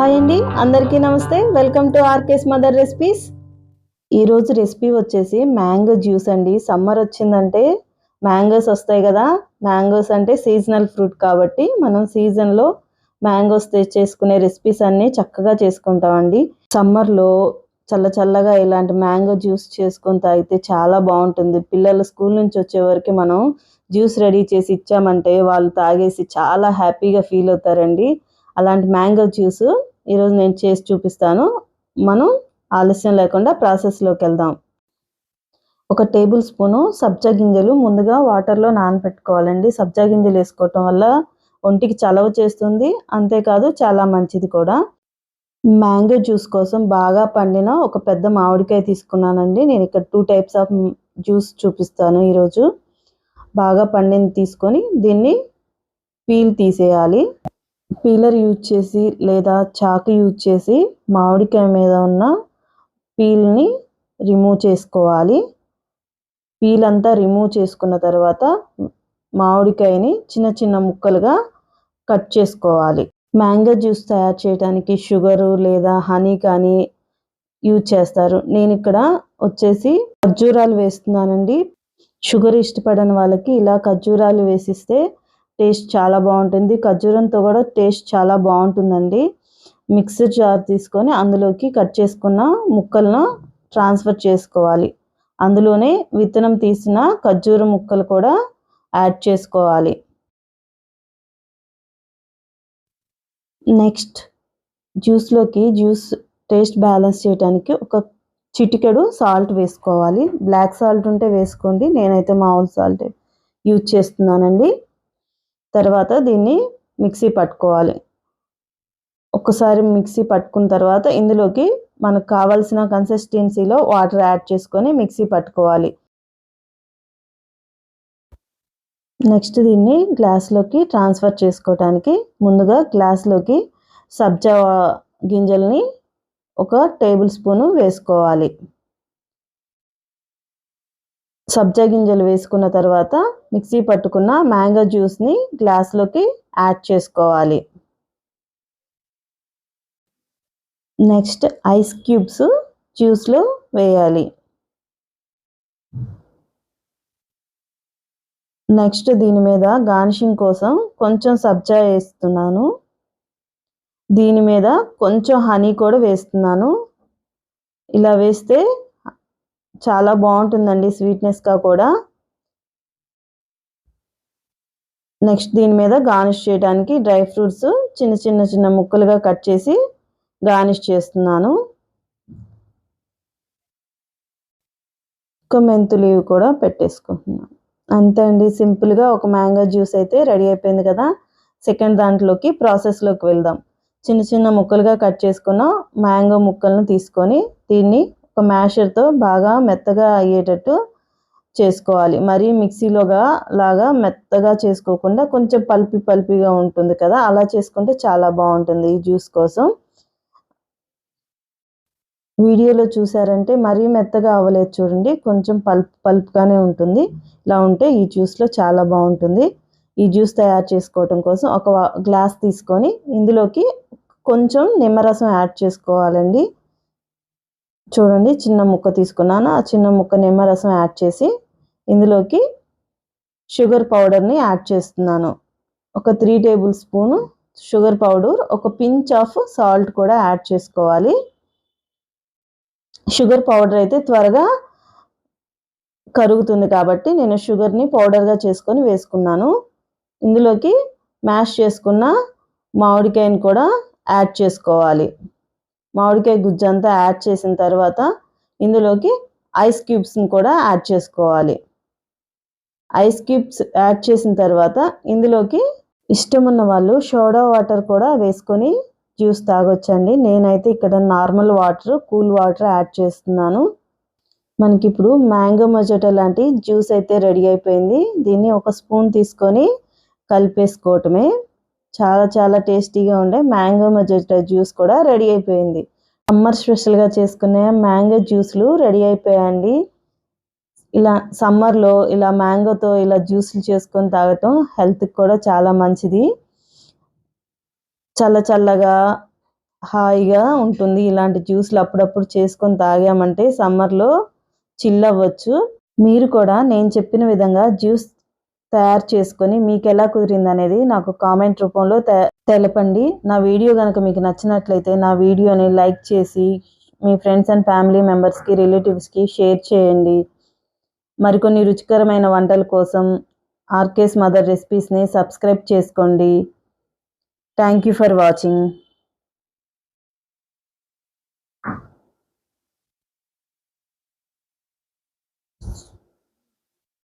Hi అండి అందరికీ నమస్తే. Welcome to RK's mother recipes. ఈరోజు రెసిపీ వచ్చేసి మ్యాంగో జ్యూస్ అండి. సమ్మర్ వచ్చిందంటే మ్యాంగోస్ వస్తాయి కదా. మ్యాంగోస్ అంటే సీజనల్ ఫ్రూట్ కాబట్టి మనం సీజన్లో మ్యాంగోస్ చేసుకునే రెసిపీస్ అన్నీ చక్కగా చేసుకుంటామండి సమ్మర్లో చల్ల చల్లగా ఇలాంటి మ్యాంగో జ్యూస్ చేసుకొని తాగితే చాలా బాగుంటుంది. పిల్లలు స్కూల్ నుంచి వచ్చే వరకు మనం జ్యూస్ రెడీ చేసి ఇచ్చామంటే వాళ్ళు తాగేసి చాలా హ్యాపీగా ఫీల్ అవుతారండి. అలాంటి మ్యాంగో జ్యూస్ ఈరోజు నేను చేసి చూపిస్తాను. మనం ఆలస్యం లేకుండా ప్రాసెస్లోకి వెళ్దాం. ఒక టేబుల్ స్పూను సబ్జా గింజలు ముందుగా వాటర్లో నానబెట్టుకోవాలండి సబ్జా గింజలు వేసుకోవటం వల్ల ఒంటికి చలవ చేస్తుంది. అంతేకాదు చాలా మంచిది కూడా. మ్యాంగో జ్యూస్ కోసం బాగా పండిన ఒక పెద్ద మామిడికాయ తీసుకున్నానండి. నేను ఇక్కడ టూ టైప్స్ ఆఫ్ జ్యూస్ చూపిస్తాను ఈరోజు. బాగా పండింది తీసుకొని దీన్ని పీల్ తీసేయాలి. పీలర్ యూజ్ చేసి లేదా చాకు యూజ్ చేసి మామిడికాయ మీద ఉన్న పీల్ని రిమూవ్ చేసుకోవాలి. పీల్ అంతా రిమూవ్ చేసుకున్న తర్వాత మామిడికాయని చిన్న చిన్న ముక్కలుగా కట్ చేసుకోవాలి. మ్యాంగో జ్యూస్ తయారు చేయడానికి షుగరు లేదా హనీ కానీ యూజ్ చేస్తారు. నేను ఇక్కడ వచ్చేసి ఖర్జూరాలు వేస్తున్నానండి. షుగర్ ఇష్టపడని వాళ్ళకి ఇలా ఖర్జూరాలు వేసిస్తే టేస్ట్ చాలా బాగుంటుంది. ఖర్జూరంతో కూడా టేస్ట్ చాలా బాగుంటుందండి. మిక్సర్ జార్ తీసుకొని అందులోకి కట్ చేసుకున్న ముక్కలను ట్రాన్స్ఫర్ చేసుకోవాలి. అందులోనే విత్తనం తీసిన ఖర్జూర ముక్కలు కూడా యాడ్ చేసుకోవాలి. నెక్స్ట్ జ్యూస్లోకి జ్యూస్ టేస్ట్ బ్యాలెన్స్ చేయడానికి ఒక చిటికెడు సాల్ట్ వేసుకోవాలి. బ్లాక్ సాల్ట్ ఉంటే వేసుకోండి. నేనైతే మామూలు సాల్ట్ యూజ్ చేస్తున్నానండి. తర్వాత దీన్ని మిక్సీ పట్టుకోవాలి. ఒక్కసారి మిక్సీ పట్టుకున్న తర్వాత ఇందులోకి మనకు కావాల్సిన కన్సిస్టెన్సీలో వాటర్ యాడ్ చేసుకొని మిక్సీ పట్టుకోవాలి. నెక్స్ట్ దీన్ని గ్లాస్లోకి ట్రాన్స్ఫర్ చేసుకోవడానికి ముందుగా గ్లాస్లోకి సబ్జా గింజల్ని ఒక టేబుల్ స్పూను వేసుకోవాలి. సబ్జా గింజలు వేసుకున్న తర్వాత మిక్సీ పట్టుకున్న మ్యాంగో జ్యూస్ని గ్లాస్లోకి యాడ్ చేసుకోవాలి. నెక్స్ట్ ఐస్ క్యూబ్స్ జ్యూస్లో వేయాలి. నెక్స్ట్ దీని మీద గార్నిషింగ్ కోసం కొంచెం సబ్జా వేస్తున్నాను. దీని మీద కొంచెం హనీ కూడా వేస్తున్నాను. ఇలా వేస్తే చాలా బాగుంటుందండి స్వీట్నెస్గా కూడా. నెక్స్ట్ దీని మీద గార్నిష్ చేయడానికి డ్రై ఫ్రూట్స్ చిన్న చిన్న చిన్న ముక్కలుగా కట్ చేసి గార్నిష్ చేస్తున్నాను. ఒక మెంతులు కూడా పెట్టేసుకుంటున్నాను. అంతే అండి సింపుల్గా ఒక మ్యాంగో జ్యూస్ అయితే రెడీ అయిపోయింది కదా. సెకండ్ దాంట్లోకి ప్రాసెస్లోకి వెళ్దాం. చిన్న చిన్న ముక్కలుగా కట్ చేసుకున్న మ్యాంగో ముక్కలను తీసుకొని దీన్ని ఒక మ్యాషర్తో బాగా మెత్తగా అయ్యేటట్టు చేసుకోవాలి. మరీ మిక్సీలోగా లాగా మెత్తగా చేసుకోకుండా కొంచెం పల్పి పల్పిగా ఉంటుంది కదా అలా చేసుకుంటే చాలా బాగుంటుంది ఈ జ్యూస్ కోసం. వీడియోలో చూసారంటే మరీ మెత్తగా అవ్వలేదు చూడండి కొంచెం పల్ప్ పల్ప్గానే ఉంటుంది. ఇలా ఉంటే ఈ జ్యూస్లో చాలా బాగుంటుంది. ఈ జ్యూస్ తయారు చేసుకోవటం కోసం ఒక గ్లాస్ తీసుకొని ఇందులోకి కొంచెం నిమ్మరసం యాడ్ చేసుకోవాలండి. చూడండి చిన్న ముక్క తీసుకున్నాను. ఆ చిన్న ముక్క నిమ్మరసం యాడ్ చేసి ఇందులోకి షుగర్ పౌడర్ని యాడ్ చేస్తున్నాను. ఒక three tablespoon sugar powder ఒక పించ్ ఆఫ్ సాల్ట్ కూడా యాడ్ చేసుకోవాలి. షుగర్ పౌడర్ అయితే త్వరగా కరుగుతుంది కాబట్టి నేను షుగర్ని పౌడర్గా చేసుకొని వేసుకున్నాను. ఇందులోకి మ్యాష్ చేసుకున్న మామిడికాయని కూడా యాడ్ చేసుకోవాలి. మామిడికాయ గుజ్జు అంతా యాడ్ చేసిన తర్వాత ఇందులోకి ఐస్ క్యూబ్స్ని కూడా యాడ్ చేసుకోవాలి. ఐస్ క్యూబ్స్ యాడ్ చేసిన తర్వాత ఇందులోకి ఇష్టం ఉన్న వాళ్ళు సోడా వాటర్ కూడా వేసుకొని జ్యూస్ తాగొచ్చండి. నేనైతే ఇక్కడ normal water cool water add చేస్తున్నాను. మనకి ఇప్పుడు మ్యాంగో మజోటా లాంటి జ్యూస్ అయితే రెడీ అయిపోయింది. దీన్ని ఒక స్పూన్ తీసుకొని కలిపేసుకోవటమే. చాలా చాలా టేస్టీగా ఉండే. మ్యాంగో మజోటా జ్యూస్ కూడా రెడీ అయిపోయింది. సమ్మర్ స్పెషల్గా చేసుకునే మ్యాంగో జ్యూస్లు రెడీ అయిపోయాయండి. ఇలా సమ్మర్లో ఇలా మ్యాంగోతో ఇలా జ్యూస్లు చేసుకొని తాగటం హెల్త్కి కూడా చాలా మంచిది. చల్ల చల్లగా హాయిగా ఉంటుంది. ఇలాంటి జ్యూస్లు అప్పుడప్పుడు చేసుకొని తాగామంటే సమ్మర్లో చిల్ అవ్వచ్చు. మీరు కూడా నేను చెప్పిన విధంగా జ్యూస్ తయారు చేసుకొని మీకు ఎలా కుదిరింది అనేది నాకు కామెంట్ రూపంలో తెలపండి. నా వీడియో కనుక మీకు నచ్చినట్లయితే నా వీడియోని లైక్ చేసి మీ ఫ్రెండ్స్ అండ్ ఫ్యామిలీ మెంబర్స్కి రిలేటివ్స్కి షేర్ చేయండి. మరికొన్ని రుచికరమైన వంటల కోసం ఆర్కేస్ మదర్ రెసిపీస్ని సబ్స్క్రైబ్ చేసుకోండి. Thank you for watching.